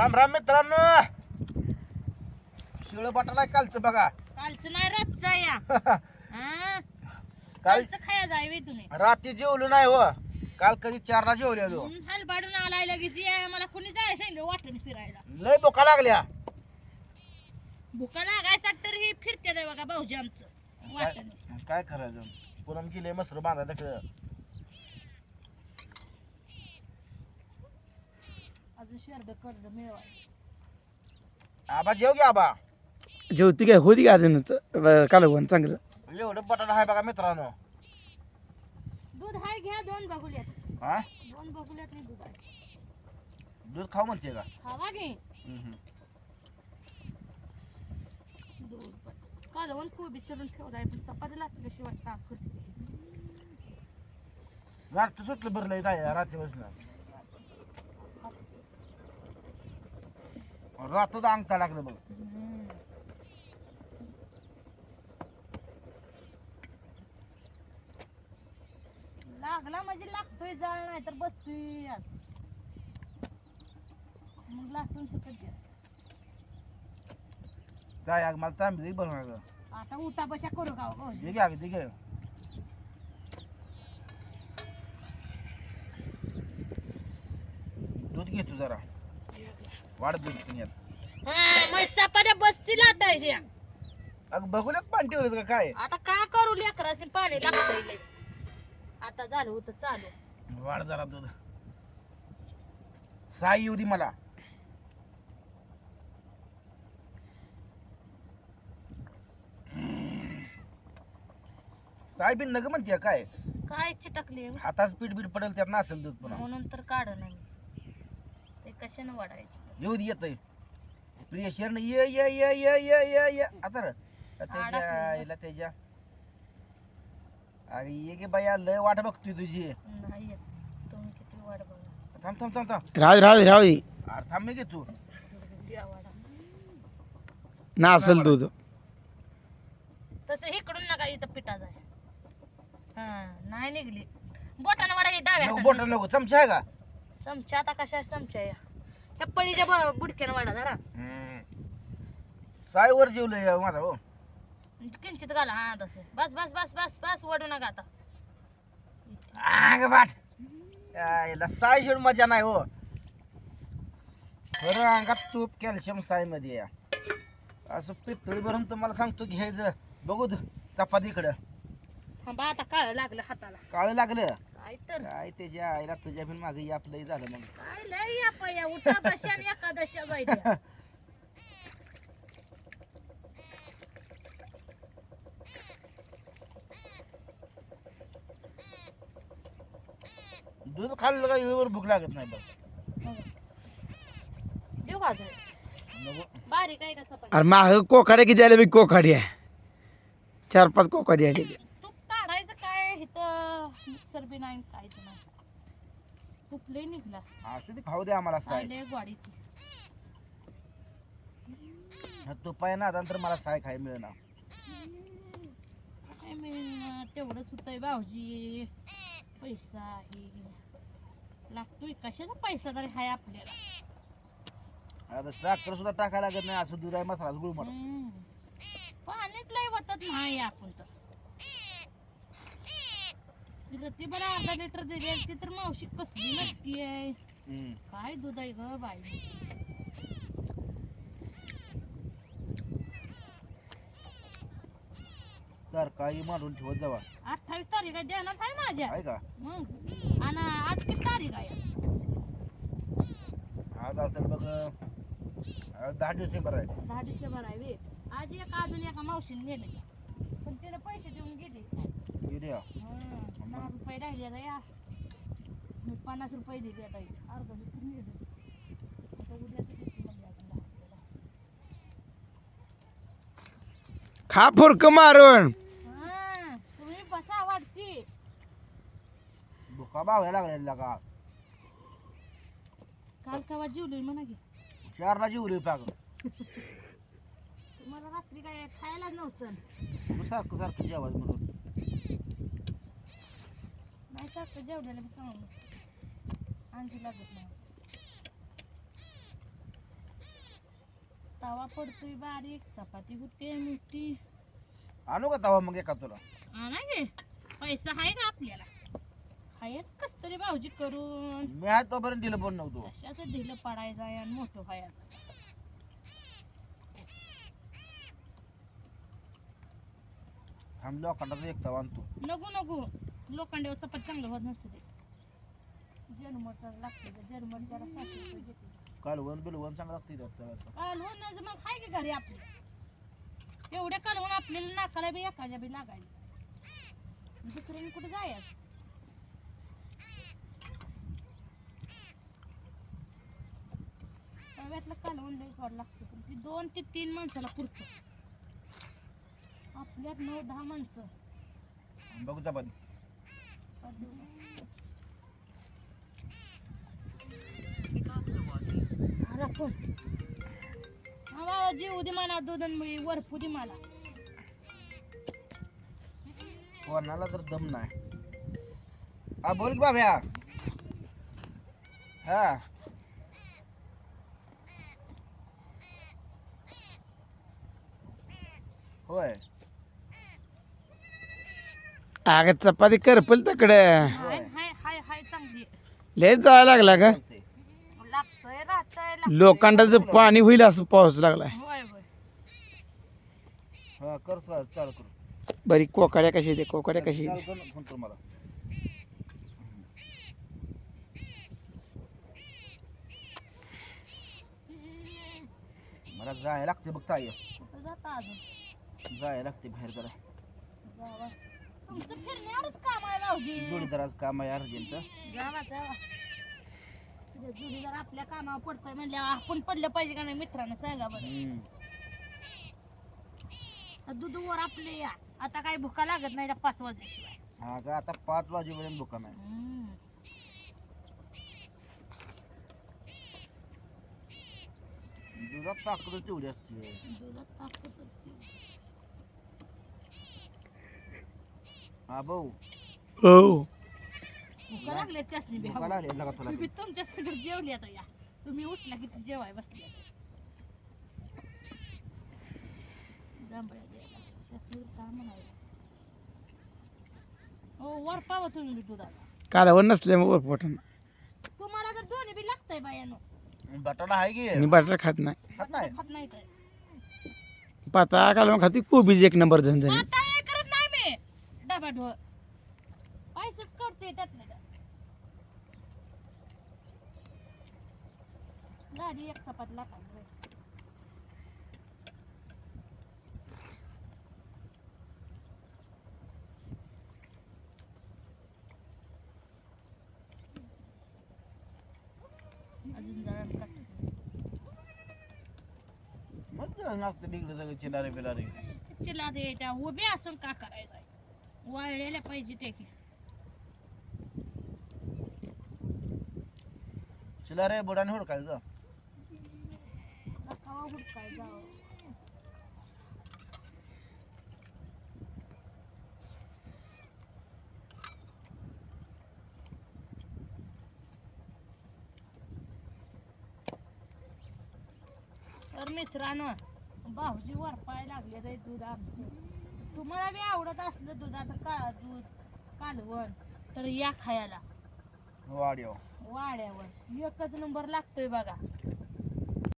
राम राम मित्रांनो. शिळ बटाला कालचं बघा. कालचं नाही रातचं या. हा? काल कालचं खाया जाय वे तुम्ही. रात्री जेवलो नाही हो. काल कधी चारला जेवलेलो हलबाडून आलाय लगेच. या मला कुणी जाय सांगितलं वाटून फिरायला. लय बोका लागल्या. भुका लागायसाठी तर ही फिरते बघा भाऊजी आमचं. वाटण काय- काय करायचं? पुनम गेले मसर बांधायला तिकडं. अजून कर्ज आबा जेव घ्या आबा. जेवती काय होती का अजून? कालवण चांगलं. एवढं बटाटा आहे बघा मित्रांनो. दूध हाय घ्या दोन बघुल्यात. हा? दोन बघुल्यात नाही दूध आहे दूध खाऊ म्हणते का? खावा घे हम्म. दूध पण. कालवण कोबी चिरून ठेवलाय पण चपाती लागते कशी वाटतं करते रात्र सुटलं भरलंय काय रात्री बसलं रात्र अंगता लागलं बघ. लागला म्हणजे लागतोय जाळ नाही तर बसतोय आज. मग लाटून सकट द्या काय मला तांबी बरं ग आता उठा बशा करू का हो? दे घ्या दे घे. दूध घेतो जरा. वाढ दूध पिण्यात मग चपात्या बसती लाटायच्या अगं बघूल्यात पाणी ठेवलं का काय? आता का करू लेकराशी पाणी लागतंय. लय. आता झालं होतं चालू. वाढ जरा दूध. साई येऊ दे मला. साई बिन नग म्हणते काय? काय चिटकली? हाताच पीठ बीठ पडेल त्यात नसेल दूध पुन्हा. म्हणून तर काढ नाही. ते कशाने वाढायचे? येऊ दे येतय. प्रिय शरण ये ये ये ये ये ये ये. आता रे. त्याच्या. आईला त्याच्या. अरे ये गे बाया लय वाट बघतोय तुझी. नाही येत. तुम्ही किती वाढ बघा. थांब थांब थांब थांब. राहू दे, राहू दे, राहू दे. अरे थांब मी घे तू ना असेल दूध. तसं इकडून नका इथं पिठा जाय. हा नाही निघली. बोटानं वाढा हे डाव्या नको हातानं. नको. चमचा आहे का? चमचा आता कशा चमचा या त्या पळीच्या ब- बुडक्यानं वाढा जरा. साई वर जेवलंय माझा हो किंचित घाला. हा तसं. बस बस बस बस बस वडू नका आता. आग बाट. याला साई शेड मजा नाही हो. खरं अंगात तूप कॅल्शियम साई मध्ये या. असं पितळी भरून तुम्हाला सांगतो घ्यायचं बघू द- चपातीकडं. थांबा आता काळ लागलं हाताला. काळ लागलं? काय तर. काय त्याच्या आईला तुझ्या पण मागे आपलंही झालं मग. काय लय या पया उठा बशा आणि एकादशा जायच्या दूध खाल्लं का वेळेवर भूक लागत नाही बघ. देऊ का अजून? नको. बारीक आहे का चपाती? अरे माग कोकाड्या किती आल्या बी कोकाडी आहे. चार पाच कोकाडी आली तूप काढायचं काय इथं? मिक्सर बी नाही काहीच नाही. तूप लय निघला असू दे खाऊ दे आम्हाला साय. लय ना आता तर मला साय खाय मिळणार काय मिळणार? तेवढंच होतंय भाऊजी. पैसा आहे. लागतोय कशाचा पैसा तरी हाय आपल्याला. आता साखर सुद्धा टाकायला लागत नाही असं दूध आहे मसाला गुळमट. हम्म. पाणीच लय होतात नाही आपण तर. ती बरं अर्धा लिटर दिली ती तर मावशी कसली नसती आहे. काय दूध आहे ग बाई? तर काही मांडून ठेवत जावा. अठ्ठावीस तारीख आहे देणार आहे माझ्या. आहे का? मग आणि आज किती तारीख आहे? आज असेल बघ दहा डिसेंबर आहे दहा डिसेंबर आहे आज एका अजून एका मावशीने नेले त्याला पैसे देऊन गेले. हं, दहा रुपये राहिले आता या. मी पन्नास रुपये दिले आता अर्धा लिटर नेलं आता उद्याचं किती म्हणजे अजून दहा रुपयाला. खा फुरक मारून. हं, तुम्ही बसा वाटती. भुका बावायला लागलेला का? काल केव्हा जेवलोय म्हणा की. चारला जेवली तुम्हाला रात्री काय खायला नव्हतं. सारखं सारखं जेवायचं म्हणून. नाही सारखं जेवलेलं बी चांगलं आणखी लागत नाही. तवा पडतोय बारीक चपाती होते मोठी. आणू का तवा मग एका तुला? आणा गे पैसा आहे का आपल्याला? खायच कस तरी भाऊजी करून. मी आहे तोपर्यंत दिलं पण नव्हतो. कशाच ढिलं पडायचं आहे आणि मोठं व्हायचं लोखंडाचा एक तवा आणतो. नको नको. लोखंडावर चपात चांगलं होत नसतं ते. जन्मचा लागते जन्मर जरा साठ कालवण बिलवण चांगलं लागते त्यात. कालवण मग हाय की घरी आपल्या एवढ्या कालवण आपल्याला नाकाला बी एखाद्या बी लागायला. दुसऱ्याने कुठे जायचं? तव्यातलं कालवण लई गोड लागतं पण ती दोन ते तीन माणसाला पुरतं. आपल्यात नऊ दहा माणसं. बघू चपाती आला कोण हा जीव दे मला दूध आणि वरपू दे मला. कोणाला तर दम नाही. हा बोल की बाब्या. हा. होय. अगं चपाती करपल तकडे. हाय हाय हाय हाय चांगली. लय जायला लागला का. लोखंडाचं पाणी होईल असं पाऊस लागलाय. होय होय. हा कर चाल चालू करू. बरी कोकाड्या कशी दे कोकाड्या कशी मला. जायला लागते बघ ताई. कुठं जाता अजून. जायला लागते बाहेर जरा. तुमचं फिरण्यावरच काम आहे भाऊजी. जोडीदाराचं काम आहे अर्जंट. जावा जावा तुझ्या जोडीदार आपल्या कामावर पडतोय म्हणल्यावर आपण पडलं पाहिजे का नाही मित्रांनो सांगा बरं. दूध वर आपले या. आता काही भुका लागत नाही त्या पाच वाजल्याशिवाय हा का? आता पाच वाजेपर्यंत दुकान आहे हम्म. दुधात ताकद तेवढी असते. दुधात ताकद असते. हा भाऊ हो. भुका लागले त्यासनी बी दुकान आले लगा तुला तुम्ही तुमच्या सगळं जेवली आता या. तुम्ही उठला की ती जेवाय बसली. हो वर पाव तुम्ही बी दुधाला. कालवण नसल्यामुळे पोटानं. तुम्हाला तर दोन्ही बी लागतंय बायानो. बटाटा आहे की? मी बटाटा खात नाही. खात नाही? खात नाही तर पाता कालवण खाते कोबीज एक नंबर झणझणी डबा ढोळ पैसेच करते त्यातले त्यात. गाडी एक चपात बाई. अजून जरा टाकते. मग नाचतं बिगडं सगळं चिलारे बिलारे चिला दे त्या उभे असून का करायचं वाळलेल्या पाहिजे ते. की चिलारे बुडाने हुडकायचं कवा हुडकाय जावं. तर मित्रांनो भाऊजी वरपाय लागले रे दूध आमचं. तुम्हाला बी आवडत असलं दुधाचं का दूध कालवण तर या खायला. वाड्यो वाड्यावर. एकच नंबर लागतोय बघा.